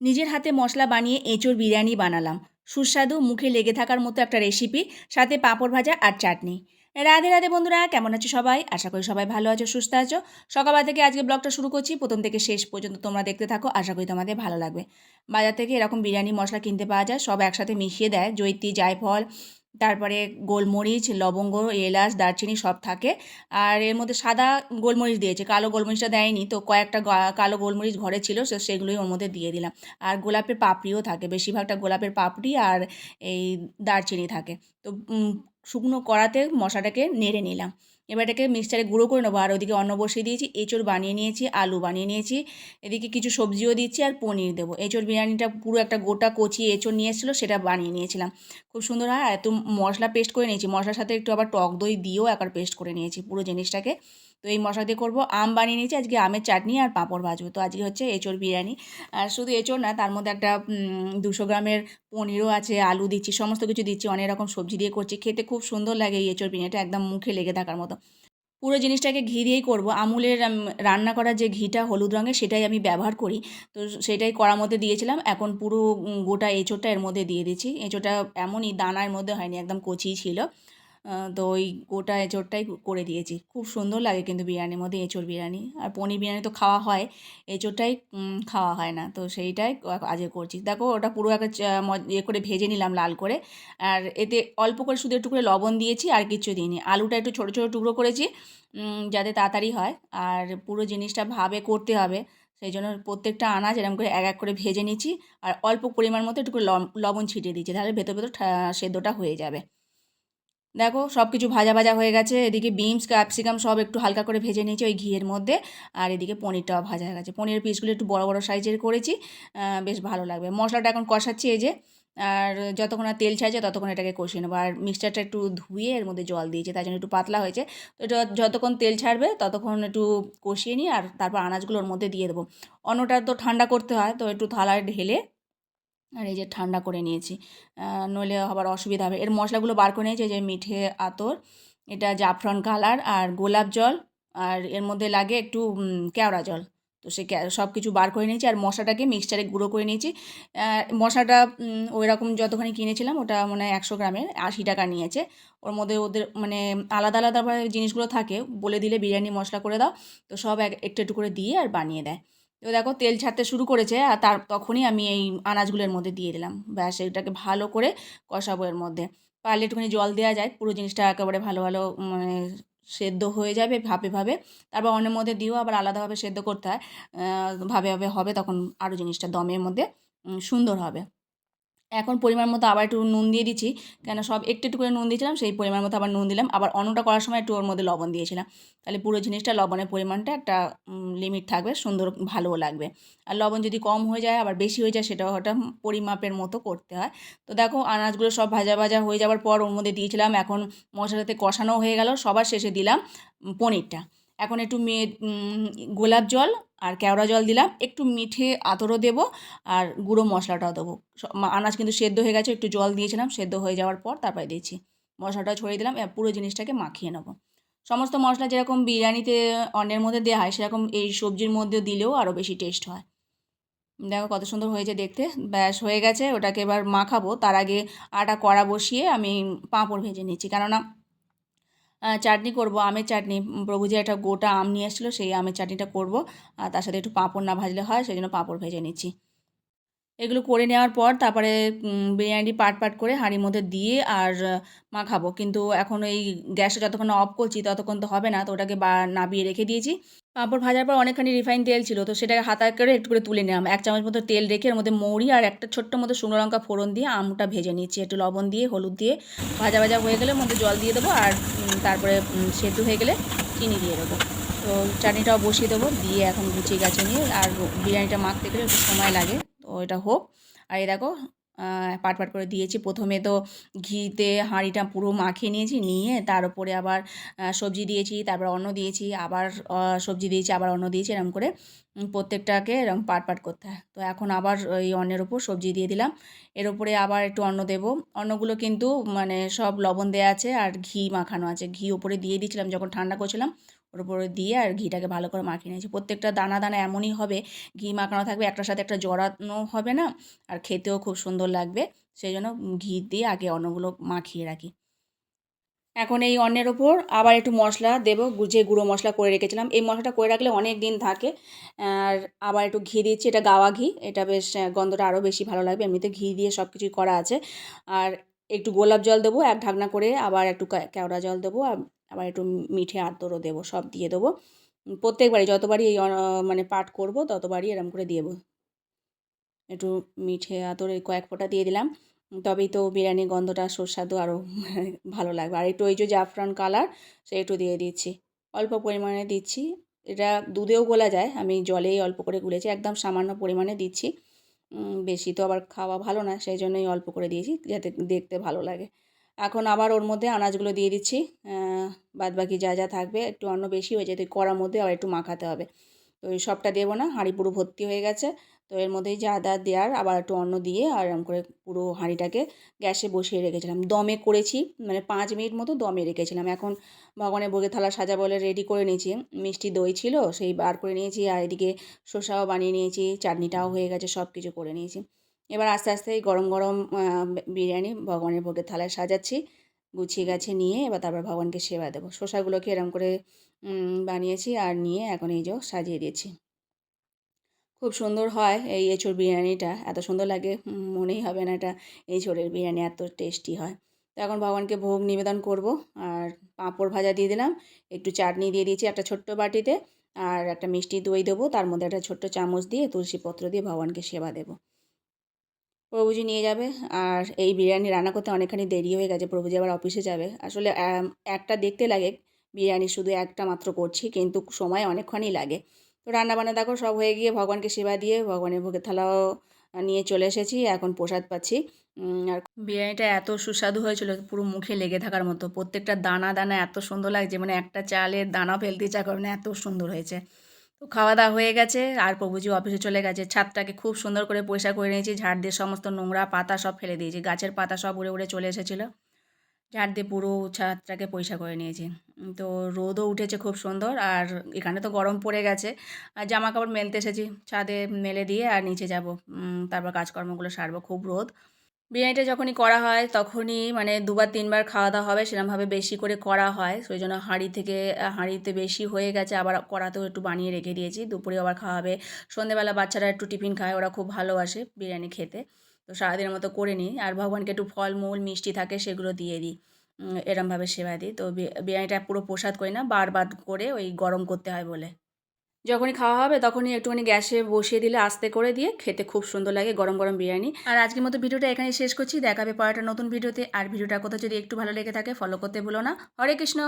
নিজের হাতে মশলা বানিয়ে এঁচোর বিরিয়ানি বানালাম। সুস্বাদু, মুখে লেগে থাকার মতো একটা রেসিপি সাথে পাঁপড় ভাজা আর চাটনি। রাধে রাধে বন্ধুরা, কেমন আছো সবাই? আশা করি সবাই ভালো আছো, সুস্থ আছো। সকালবেলা থেকে আজকে ব্লগটা শুরু করছি। প্রথম থেকে শেষ পর্যন্ত তোমরা দেখতে থাকো। আশা করি তোমাদের ভালো লাগবে। বাজার থেকে এরকম বিরিয়ানি, মশলা কিনতে পাওয়া যায়। সব একসাথে মিশিয়ে দেয়। জৈতি জায়ফল তারপরে গোলমরিচ, লবঙ্গ, এলাচ, দারচিনি সব থাকে। আর এর মধ্যে সাদা গোলমরিচ দিয়েছে, কালো গোলমরিচটা দেয়নি। তো কয়েকটা কালো গোলমরিচ ঘরে ছিল, সে সেগুলোই ওর মধ্যে দিয়ে দিলাম। আর গোলাপের পাপড়িও থাকে, বেশিরভাগটা গোলাপের পাপড়ি আর এই দারচিনি থাকে। তো শুকনো কড়াতে মশলাটাকে নেড়ে নিলাম। এবার এটাকে মিক্সচারে গুঁড়ো করে নেব। আর ওদিকে অন্ন বসিয়ে দিয়েছি, এঁচড় বানিয়ে নিয়েছি, আলু বানিয়ে নিয়েছি, এদিকে কিছু সবজিও দিচ্ছি আর পনির দেবো। এঁচড় বিরিয়ানিটা পুরো একটা গোটা কচি এঁচড় নিয়ে এসেছিল, সেটা বানিয়ে নিয়েছিলাম। খুব সুন্দর হয় এত মশলা পেস্ট করে নিয়েছি। মশলার সাথে একটু আবার টক দই দিয়েও একবার পেস্ট করে নিয়েছি পুরো জিনিসটাকে। তো এই মশলা দিয়ে করব আম বানিয়ে নিয়েছি। আজকে আমের চাটনি আর পাঁপড় ভাজবো। তো আজকে হচ্ছে এঁচড় বিরিয়ানি। আর শুধু এঁচড় না, তার মধ্যে একটা দুশো গ্রামের পনিরও আছে, আলু দিচ্ছি, সমস্ত কিছু দিচ্ছি, অনেক রকম সবজি দিয়ে করছি। খেতে খুব সুন্দর লাগে এই এঁচড় বিরিয়ানিটা, একদম মুখে লেগে থাকার মতো। পুরো জিনিসটাকে ঘি দিয়েই করব। আমুলের রান্না করার যে ঘিটা হলুদ রঙের, সেটাই আমি ব্যবহার করি। তো সেটাই কড়ার মধ্যে দিয়েছিলাম। এখন পুরো গোটা এঁচোড়টা এর মধ্যে দিয়ে দিচ্ছি। এঁচোড়টা এমনই দানার মধ্যে হয়নি, একদম কচি ছিল। তো ওই গোটা এঁচোড়টাই করে দিয়েছি। খুব সুন্দর লাগে কিন্তু বিরিয়ানির মধ্যে এঁচোড় বিরিয়ানি। আর পনির বিরিয়ানি তো খাওয়া হয়, এঁচোড়টাই খাওয়া হয় না। তো সেইটাই আজকে করছি। দেখো ওটা পুরো একটা ইয়ে করে ভেজে নিলাম লাল করে। আর এতে অল্প করে শুধু একটু করে লবণ দিয়েছি, আর কিছু দিইনি। আলুটা একটু ছোটো ছোটো টুকরো করেছি যাতে তাড়াতাড়ি হয়। আর পুরো জিনিসটা ভাবে করতে হবে। সেই জন্য প্রত্যেকটা আনাজ এরকম করে এক এক করে ভেজে নিচ্ছি। আর অল্প পরিমাণ মতো একটু লবণ ছিটিয়ে দিচ্ছি। তাহলে ভেতর ভেতর সেদ্ধটা হয়ে যাবে। দেখো সব কিছু ভাজা ভাজা হয়ে গেছে। এদিকে বিনস, ক্যাপসিকাম সব একটু হালকা করে ভেজে নিয়েছি ওই ঘিয়ের মধ্যে। আর এদিকে পনিরটাও ভাজা হয়ে গেছে। পনিরের পিসগুলো একটু বড় বড় সাইজের করেছি। বেশ ভালো লাগবে। মশলাটা এখন কষাচ্ছি এই যে। আর যতক্ষণ না তেল ছাড়ছে ততক্ষণ এটাকে কষিয়ে নেব। আর মিক্সচারটা একটু ধুয়ে এর মধ্যে জল দিয়েছে তাই জন্য একটু পাতলা হয়েছে। তো এটা যতক্ষণ তেল ছাড়বে ততক্ষণ একটু কষিয়ে নিই আর তারপর আনাজগুলো ওর মধ্যে দিয়ে দেবো। অন্যটা তো ঠান্ডা করতে হয়, তো একটু থালায় ঢেলে আর এই যে ঠান্ডা করে নিয়েছি। নইলে আবার অসুবিধা হবে। এর মশলাগুলো বার করে নিয়েছি যে মিঠে, আতর, এটা জাফরান কালার আর গোলাপ জল, আর এর মধ্যে লাগে একটু কেওড়া জল। তো সে সব কিছু বার করে নিয়েছি আর মশলাটাকে মিক্সচারে গুঁড়ো করে নিয়েছি। মশলাটা ওই রকম যতখানি কিনেছিলাম ওটা মানে একশো গ্রামের আশি টাকা নিয়েছে। ওর মধ্যে ওদের মানে আলাদা আলাদা জিনিসগুলো থাকে, বলে দিলে বিরিয়ানি মশলা করে দাও। তো সব এক, একটু একটু করে দিয়ে আর বানিয়ে দেয়। তো দেখো তেল ছাড়তে শুরু করেছে আর তার তখনই আমি এই আনাজগুলোর মধ্যে দিয়ে দিলাম। ব্যাস, এটাকে ভালো করে কষাবো এর মধ্যে। পারলে একটুখানি জল দেওয়া যায়, পুরো জিনিসটা একেবারে ভালো ভালো মানে সেদ্ধ হয়ে যাবে ভাবে ভাবে তারপর অন্যের মধ্যে দিয়েও আবার আলাদাভাবে সেদ্ধ করতে হয়। ভাবে ভাবে হবে তখন আরও জিনিসটা দমের মধ্যে সুন্দর হবে। এখন পরিমাণ মতো আবার একটু নুন দিয়ে দিচ্ছি। কেন সব একটু একটু করে নুন দিয়েছিলাম, সেই পরিমাণ মতো আবার নুন দিলাম। আবার অন্যটা করার সময় একটু ওর মধ্যে লবণ দিয়েছিলাম। তাহলে পুরো জিনিসটা লবণের পরিমাণটা একটা লিমিট থাকবে, সুন্দর ভালোও লাগবে। আর লবণ যদি কম হয়ে যায়, আবার বেশি হয়ে যায়, সেটাও ওটা পরিমাপের মতো করতে হয়। তো দেখো, আনাজগুলো সব ভাজা ভাজা হয়ে যাওয়ার পর ওর মধ্যে দিয়েছিলাম। এখন মশলাতে কষানো হয়ে গেল, সবার শেষে দিলাম পনিরটা। এখন একটু মে গোলাপ জল আর কেওড়া জল দিলাম। একটু মিঠে আতরও দেবো আর গুঁড়ো মশলাটাও দেবো। আনাজ কিন্তু সেদ্ধ হয়ে গেছে, একটু জল দিয়েছিলাম, সেদ্ধ হয়ে যাওয়ার পর তারপরে দিয়েছি মশলাটা ছড়িয়ে দিলাম পুরো জিনিসটাকে মাখিয়ে নেব। সমস্ত মশলা যেরকম বিরিয়ানিতে অন্যের মধ্যে দেওয়া হয়, সেরকম এই সবজির মধ্যে দিলেও আরও বেশি টেস্ট হয়। দেখো কত সুন্দর হয়েছে দেখতে। ব্যাস, হয়ে গেছে। ওটাকে এবার মাখাবো। তার আগে আটা কড়া বসিয়ে আমি পাঁপড় ভেজে নিচ্ছি। কেননা চাটনি করব, আমের চাটনি। প্রভু যে একটা গোটা আম নিয়ে এসেছিল, সেই আমের চাটনিটা করব। আর তার সাথে একটু পাঁপড় না ভাজলে হয়, সেই জন্য পাঁপড় ভেজে নিচ্ছি। এগুলো করে নেওয়ার পর তারপরে বিরিয়ানিটি পাট পাট করে হাঁড়ির মধ্যে দিয়ে আর মাখাবো। কিন্তু এখন এই গ্যাসটা যতক্ষণ অফ করছি ততক্ষণ তো হবে না। তো ওটাকে বা, নাবিয়ে রেখে দিয়েছি। পাঁপড় ভাজার পর অনেকখানি রিফাইন তেল ছিল। তো সেটাকে হাতা করে একটু করে তুলে নিলাম। এক চামচ মতো তেল রেখে এর মধ্যে মৌরি আর একটা ছোট্ট মতো শুকনো লঙ্কা ফোড়ন দিয়ে আমটা ভেজে নিচ্ছি। একটু লবণ দিয়ে, হলুদ দিয়ে ভাজা ভাজা হয়ে গেলে মধ্যে জল দিয়ে দেবো আর তারপরে সেদ্ধ হয়ে গেলে চিনি দিয়ে দেবো। তো চাটনিটাও বসিয়ে দেবো। দিয়ে এখন গুছিয়ে গাছে নিয়ে আর বিরিয়ানিটা মাখতে গেলে একটু সময় লাগে। এটা হোক। আর এ দেখো পাট পাট করে দিয়েছি। প্রথমে তো ঘিতে হাঁড়িটা পুরো মাখিয়ে নিয়েছি, নিয়ে তার উপরে আবার সবজি দিয়েছি, তারপর অন্ন দিয়েছি, আবার সবজি দিয়েছি, আবার অন্ন দিয়েছি এরকম করে প্রত্যেকটাকে এরকম পাট পাট করতে হয়। তো এখন আবার ওই অন্নের ওপর সবজি দিয়ে দিলাম। এর উপরে আবার একটু অন্ন দেবো। অন্নগুলো কিন্তু মানে সব লবণ দেওয়া আছে আর ঘি মাখানো আছে। ঘি উপরে দিয়ে দিয়েছিলাম যখন ঠান্ডা করছিলাম ওর উপরে দিয়ে আর ঘিটাকে ভালো করে মাখিয়ে নিয়েছি। প্রত্যেকটা দানা দানা এমনই হবে, ঘি মাখানো থাকবে, একটার সাথে একটা জড়ানো হবে না, আর খেতেও খুব সুন্দর লাগবে। সেই জন্য ঘি দিয়ে আগে অন্নগুলো মাখিয়ে রাখি। এখন এই অন্নের ওপর আবার একটু মশলা দেবো যে গুঁড়ো মশলা করে রেখেছিলাম। এই মশলাটা করে রাখলে অনেক দিন থাকে, আর আবার একটু ঘি দিচ্ছি, এটা গাওয়া ঘি, এটা বেশ গন্ধটা আরও বেশি ভালো লাগবে। এমনিতে ঘি দিয়ে সব কিছুই করা আছে। আর একটু গোলাপ জল দেবো, এক ঢাকনা করে আবার একটু কেওড়া জল দেবো আর আবার একটু মিঠে আতরও দেবো, সব দিয়ে দেবো। প্রত্যেকবারই যতবারই এই মানে পাঠ করব, ততবারই এরম করে দিয়ে দেবো। একটু মিঠে আতর কয়েক ফোঁটা দিয়ে দিলাম। তবেই তো বিরিয়ানির গন্ধটা সুস্বাদু আরও ভালো লাগবে। আর একটু ওই যে জাফরান কালার, সে একটু দিয়ে দিচ্ছি। অল্প পরিমাণে দিচ্ছি। এটা দুধেও গোলা যায়, আমি জলেই অল্প করে গুলেছি, একদম সামান্য পরিমাণে দিচ্ছি। বেশি তো আবার খাওয়া ভালো না, সেই জন্যই অল্প করে দিয়েছি, যাতে দেখতে ভালো লাগে। এখন আবার ওর মধ্যে আনাজগুলো দিয়ে দিচ্ছি। বাদ বাকি যা যা থাকবে, একটু অন্য বেশি হয়ে যেতে কড়ার মধ্যে আবার একটু মাখাতে হবে। তো সবটা দেবো না, হাঁড়ি পুরো ভর্তি হয়ে গেছে। তো এর মধ্যেই যা দা দেওয়ার, আবার একটু অন্ন দিয়ে আর এরকম করে পুরো হাঁড়িটাকে গ্যাসে বসিয়ে রেখেছিলাম। দমে করেছি মানে পাঁচ মিনিট মতো দমে রেখেছিলাম। এখন ভগবানের ভোগের থালা সাজা বলে রেডি করে নিয়েছি। মিষ্টি দই ছিল, সেই বার করে নিয়েছি, আর এদিকে শসাও বানিয়ে নিয়েছি, চাটনিটাও হয়ে গেছে সব কিছু করে নিয়েছি। এবার আস্তে আস্তে গরম গরম বিরিয়ানি ভগবানের ভোগের থালায় সাজাচ্ছি। গুছিয়ে গাছে নিয়ে এবার তারপর ভগবানকে সেবা দেবো। শসাগুলোকে এরকম করে বানিয়েছি আর নিয়ে এখন এই যে সাজিয়ে দিয়েছি। খুব সুন্দর হয় এই এঁচোড় বিরিয়ানিটা। এত সুন্দর লাগে, মনেই হবে না এটা এঁচোড়ের বিরিয়ানি, এত টেস্টি হয়। তো এখন ভগবানকে ভোগ নিবেদন করব আর পাঁপড় ভাজা দিয়ে দিলাম, একটু চাটনি দিয়ে দিয়েছি একটা ছোট্ট বাটিতে আর একটা মিষ্টি দই দেবো, তার মধ্যে একটা ছোট্ট চামচ দিয়ে তুলসী পত্র দিয়ে ভগবানকে সেবা দেবো। প্রভুজি নিয়ে যাবে। আর এই বিরিয়ানি রান্না করতে অনেকখানি দেরি হয়ে গেছে, প্রভুজি আবার অফিসে যাবে। আসলে একটা দেখতে লাগে, বিরিয়ানি শুধু একটা মাত্র করছি, কিন্তু সময় অনেকক্ষণই লাগে। তো রান্না বান্না দেখো, সব হয়ে গিয়ে ভগবানকে সেবা দিয়ে ভগবানের ভোগের থালাও নিয়ে চলে এসেছি, এখন প্রসাদ পাচ্ছি। আর বিরিয়ানিটা এত সুস্বাদু হয়েছিল, পুরো মুখে লেগে থাকার মতো। প্রত্যেকটা দানা দানা এত সুন্দর লাগছে মানে একটা চালের দানা ফেলতে ইচ্ছা করে না, এত সুন্দর হয়েছে। তো খাওয়া দাওয়া হয়ে গেছে, আর প্রভুজি অফিসে চলে গেছে। ছাদটাকে খুব সুন্দর করে পরিষ্কার করে নিয়েছি। ঝাড় দিয়ে সমস্ত নোংরা পাতা সব ফেলে দিয়েছি। গাছের পাতা সব উড়ে উড়ে চলে এসেছিল। ঝাড় দিয়ে পুরো ছাদটাকে পরিষ্কার করে নিয়েছি। তো রোদও উঠেছে খুব সুন্দর, আর এখানে তো গরম পড়ে গেছে। আর জামা কাপড় মেলতে এসেছি। ছাদে মেলে দিয়ে আর নিচে যাব। তারপর কাজকর্মগুলো সারবো। খুব রোদ। বিরিয়ানিটা যখনই করা হয়, তখনই মানে দুবার, তিনবার খাওয়া দাওয়া হবে সেরকমভাবে বেশি করে করা হয়। সেই জন্য হাঁড়ি থেকে, হাঁড়িতে বেশি হয়ে গেছে, আবার কড়াতেও একটু বানিয়ে রেখে দিয়েছি। দুপুরে আবার খাওয়া হবে। সন্ধেবেলা বাচ্চারা একটু টিফিন খায়, ওরা খুব ভালোবাসে বিরিয়ানি খেতে। তো সারাদিনের মতো করে নিই। আর ভগবানকে একটু ফলমূল, মিষ্টি থাকে, সেগুলো দিয়ে দিই। এরমভাবে সেবা দিই। তো বিরিয়ানিটা পুরো প্রসাদ করি না, বারবার করে ওই গরম করতে হয় বলে। যখনই খাওয়া হবে তখনই একটুখানি গ্যাসে বসিয়ে দিলে আস্তে করে দিয়ে খেতে খুব সুন্দর লাগে গরম গরম বিরিয়ানি। আর আজকের মতো ভিডিওটা এখানে শেষ করছি। দেখাবে পরেরটা নতুন ভিডিওতে। আর ভিডিওটা কোথাও যদি একটু ভালো লেগে থাকে ফলো করতে ভুলো না। হরে কৃষ্ণ!